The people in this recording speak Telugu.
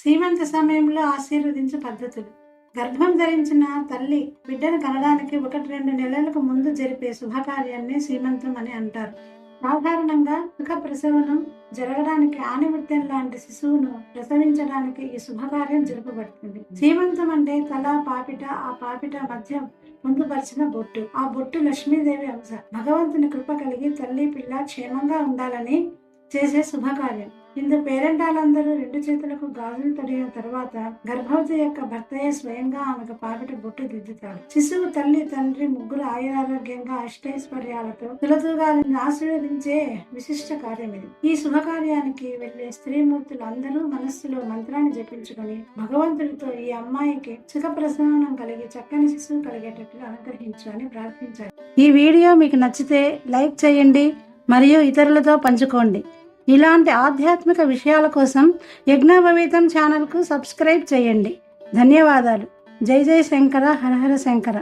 సీమంత సమయంలో ఆశీర్వదించే పద్ధతులు. గర్భం ధరించిన తల్లి బిడ్డను కనడానికి ఒకటి రెండు నెలలకు ముందు జరిపే శుభకార్యాన్ని సీమంతం అని అంటారు. సాధారణంగా సుఖ ప్రసవనం జరగడానికి ఆనివృత్యం లాంటి శిశువును ప్రసవించడానికి ఈ శుభకార్యం జరపబడుతుంది. సీమంతం అంటే తల పాపిట ఆ పాపిట మధ్య పొందుపరిచిన బొట్టు. ఆ బొట్టు లక్ష్మీదేవి అంశ. భగవంతుని కృప కలిగి తల్లి పిల్ల క్షేమంగా ఉండాలని చేసే శుభకార్యం. ఇందు పేరెంటాలందరూ రెండు చేతులకు గాజులు తొడిగిన తర్వాత గర్భవతి యొక్క భర్తయే స్వయంగా ఆమెకు పాపిట బొట్టు దిద్దుతాడు. శిశువు తల్లి తండ్రి ముగ్గురు ఆయురారోగ్యంగా అష్టైశ్వర్యాలతో తులతూగాలని ఆశీర్వదించే విశిష్ట కార్యం ఇది. ఈ శుభకార్యానికి వెళ్ళే స్త్రీమూర్తులు అందరూ మనస్సులో మంత్రాన్ని జపించుకొని భగవంతుడితో ఈ అమ్మాయికి సుఖ ప్రసన్నం కలిగి చక్కని శిశువు కలిగేటట్లు అనుగ్రహించు అని ప్రార్థించారు ఈ వీడియో మీకు నచ్చితే లైక్ చేయండి మరియు ఇతరులతో పంచుకోండి. ఇలాంటి ఆధ్యాత్మిక విషయాల కోసం యజ్ఞభవితం ఛానల్కు సబ్స్క్రైబ్ చేయండి. ధన్యవాదాలు. జై జై శంకర హరహర శంకర.